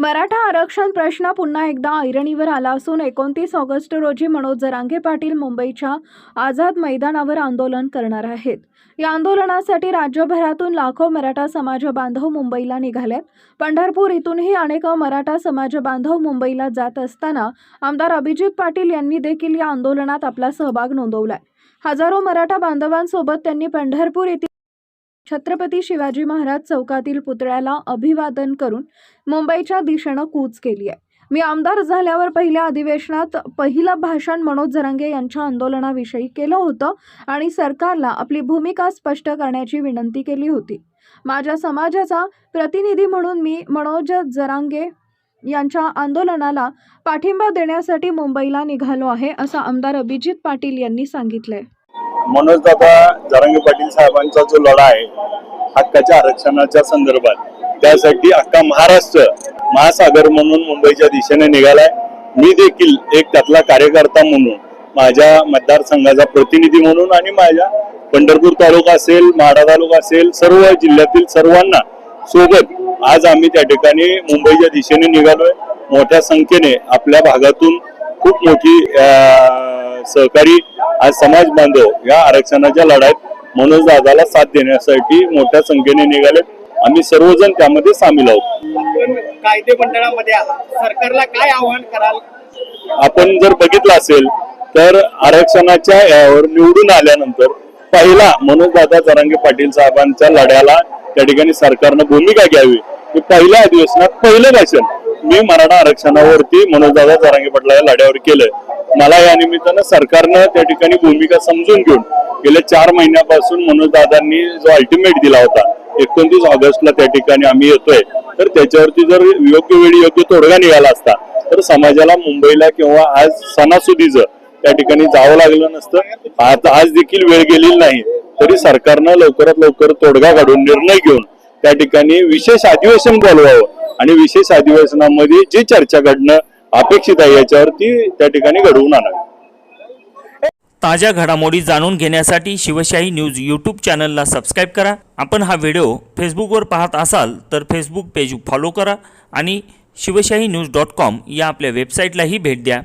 मराठा आरक्षण प्रश्न पुन्हा एकदा ऐरणीवर आला असून एकोणतीस ऑगस्ट रोजी मनोज जरांगे पाटील मुंबईच्या आझाद मैदानावर आंदोलन करणार आहेत. या आंदोलनासाठी राज्यभरातून लाखो मराठा समाज बांधव मुंबईला निघालेत. पंढरपूर इथूनही अनेक मराठा समाज बांधव मुंबईला जात असताना आमदार अभिजित पाटील यांनी देखील या आंदोलनात आपला सहभाग नोंदवलाय. हजारो मराठा बांधवांसोबत त्यांनी पंढरपूर येथील छत्रपती शिवाजी महाराज चौकातील पुतळ्याला अभिवादन करून मुंबईच्या दिशेनं कूच केली आहे. मी आमदार झाल्यावर पहिल्या अधिवेशनात पहिलं भाषण मनोज जरांगे यांच्या आंदोलनाविषयी केलं होतं आणि सरकारला आपली भूमिका स्पष्ट करण्याची विनंती केली होती. माझ्या समाजाचा प्रतिनिधी म्हणून मी मनोज जरांगे यांच्या आंदोलनाला पाठिंबा देण्यासाठी मुंबईला निघालो आहे असं आमदार अभिजित पाटील यांनी सांगितलंय. मनोज दादा जरांगे पाटील साहेबांचा जो लढा आहे हक्काच्या आरक्षणाच्या संदर्भात त्यासाठी अख्खा महाराष्ट्र महासागर म्हणून मुंबईच्या दिशेने निघालाय. मी देखील एक त्यातला कार्यकर्ता म्हणून माझ्या मतदारसंघाचा प्रतिनिधी म्हणून आणि माझ्या पंढरपूर तालुका असेल माढा तालुका असेल सर्व जिल्ह्यातील सर्वांना सोबत आज आम्ही त्या ठिकाणी मुंबईच्या दिशेने निघालोय. मोठ्या संख्येने आपल्या भागातून खूप मोठी सहकारी आज समाज बांधव या आरक्षणाच्या लढाईत मनोज दादाला साथ देण्यासाठी मोठ्या संख्येने निघाले आम्ही सर्वजण त्यामध्ये सामील आहोत. कायदे मंडळामध्ये सरकारला काय आव्हान कराल? आपण जर बघितलं असेल तर आरक्षणाच्या यावर निवडून आल्यानंतर पहिला मनोज दादा जरांगे पाटील साहेबांच्या लढ्याला त्या ठिकाणी सरकारनं भूमिका घ्यावी. हे पहिल्या अधिवेशनात पहिलं भाषण मी मराठा आरक्षणावरती मनोज दादा जरांगे पाटला या लढ्यावर केलं मला या निमित्तानं सरकारनं त्या ठिकाणी भूमिका समजून घेऊन गेल्या चार महिन्यापासून मनोजदादांनी जो अल्टिमेट दिला होता एकोणतीस ऑगस्टला त्या ठिकाणी आम्ही येतोय तर त्याच्यावरती जर योग्य वेळी योग्य तोडगा निघाला असता तर समाजाला मुंबईला किंवा आज सणासुदीचं त्या ठिकाणी जावं लागलं नसतं. आता आज देखील वेळ गेलेली नाही तरी सरकारनं लवकरात लवकर तोडगा काढून निर्णय घेऊन त्या ठिकाणी विशेष अधिवेशन बोलवावं आणि विशेष अधिवेशनामध्ये जी चर्चा घडणं अपेक्षित आहे याच्यावरती त्या ठिकाणी घडवून आणावी. ताज्या घडामोडी जाणून घेण्यासाठी शिवशाही न्यूज यूट्यूब चॅनलला सबस्क्राईब करा. आपण हा व्हिडिओ फेसबुकवर पाहत असाल तर फेसबुक पेज फॉलो करा आणि शिवशाही न्यूज डॉट कॉम या आपल्या वेबसाईटलाही भेट द्या.